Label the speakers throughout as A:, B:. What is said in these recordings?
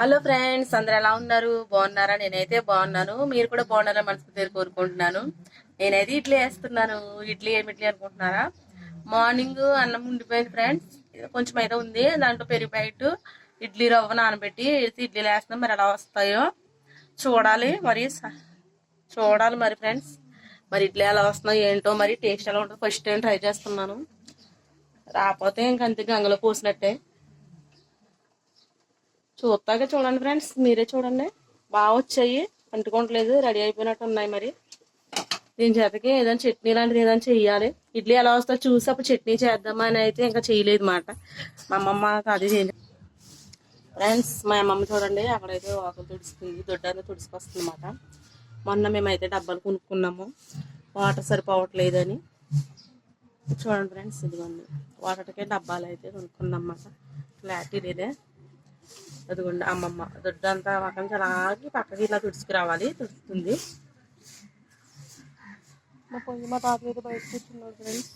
A: Hello friends అందరు ఎలా ఉన్నారు? బాగున్నారా? నేనైతే బాగున్నాను. మీరు కూడా బాగున్నారని మనస్ఫూర్తిగా కోరుకుంటున్నాను. నేనైతే ఇడ్లీ వేస్తున్నాను. ఇడ్లీ ఏమి ఇడ్లీ అనుకుంటున్నారా? మార్నింగ్ అన్నం ఉండిపోయింది ఫ్రెండ్స్. కొంచెం అయితే ఉంది. దాంట్లో పెరుగు ప్యాకెట్ ఇడ్లీ రవ్వ నానబెట్టి ఇడ్లీ ఇడ్లీలు వేస్తున్నాం. మరి ఎలా వస్తాయో చూడాలి. మరి స- చూడాలి మరి ఫ్రెండ్స్. మరి ఇడ్లీ ఎలా వస్తున్నాయి ఏంటో మరి టేస్ట్ ఎలా ఉంటుందో ఫస్ట్ టైం ట్రై చేస్తున్నాను. రాకపోతే ఇంక అంతే గంగలో పోసినట్టే. చూస్తాక చూడండి ఫ్రెండ్స్ మీరే చూడండి. బాగా వచ్చాయి. అంటుకోవట్లేదు రెడీ అయిపోయినట్టు ఉన్నాయి మరి. దీని చేతకి ఏదైనా చట్నీ లాంటిది ఏదైనా చెయ్యాలి. ఇడ్లీ ఎలా వస్తా చూసి అప్పుడు చట్నీ చేద్దామని అయితే ఇంకా చేయలేదు మాట. మా అమ్మమ్మ అది చేయండి. ఫ్రెండ్స్ మా అమ్మమ్మ చూడండి అక్కడైతే ఆకులు తుడుస్తుంది దొడ్డంతా తుడుచుకొస్తుంది అనమాట మొన్న మేమైతే డబ్బాలు కొనుక్కున్నాము. వాటర్ సరిపోవట్లేదని. చూడండి ఫ్రెండ్స్ ఇదిగోండి. వాటర్కే డబ్బాలు అయితే కొనుక్కున్నాం అన్నమాట. క్లారిటీ లేదే అదిగోండి అమ్మమ్మ. దొడ్డంతా పక్కన నుంచి అలాగే పక్కకి ఇలా తుడుచుకురావాలి తుడుస్తుంది. మా పొయ్యి మా తాత అయితే బయట కూర్చున్నాడు ఫ్రెండ్స్.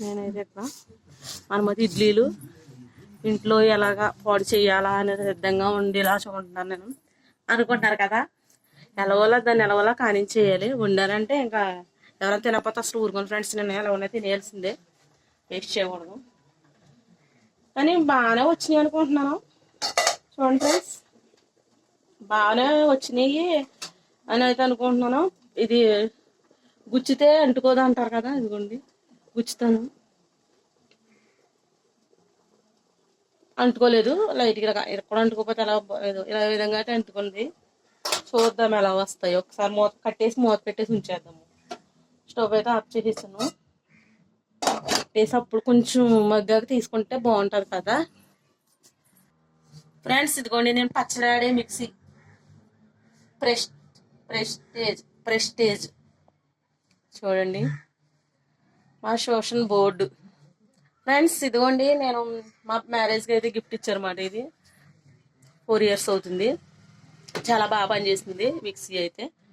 A: నేనైతే ఇక్కడ మనమైతే ఇడ్లీలు ఇంట్లో ఎలాగా పొడి చేయాలా అనేది సిద్ధంగా ఉండేలా చూడంటున్నాను నేను. అనుకుంటున్నారు కదా? ఎలవలా దాన్ని ఎలవలా కానించేయాలి. వండారంటే ఇంకా ఎవరైనా తినకపోతే అసలు ఊరుకోండి ఫ్రెండ్స్. నేను ఎలవనే తినేయాల్సిందే. వేస్ట్ చేయకూడదు. కానీ బాగానే వచ్చినాయి అనుకుంటున్నాను. చూడండి ఫ్రెండ్స్ బాగానే వచ్చినాయి. అని అయితే అనుకుంటున్నాను. ఇది గుచ్చితే అంటుకోదు అంటారు కదా ఇదిగోండి. గుచ్చుతాను. అంటుకోలేదు. లైట్గా ఎక్కడ అంటుకోకపోతే ఎలా ఇలా విధంగా అయితే అంటుకుంది. చూద్దాం ఎలా వస్తాయి. ఒకసారి మూత కట్టేసి మూత పెట్టేసి ఉంచేద్దాము. స్టవ్ అయితే ఆఫ్ చేసేసాను. పెట్టేసి అప్పుడు కొంచెం మగ్గాక తీసుకుంటే బాగుంటుంది కదా. ఫ్రెండ్స్ ఇదిగోండి నేను పచ్చడాడే మిక్సీ. Press prestige prestige. చూడండి. మా శోషన్ బోర్డు. ఫ్రెండ్స్ ఇదిగోండి నేను మా మ్యారేజ్కి అయితే గిఫ్ట్ ఇచ్చారన్నమాట ఇది. ఫోర్ ఇయర్స్ అవుతుంది. చాలా బాగా పనిచేసింది మిక్సీ అయితే.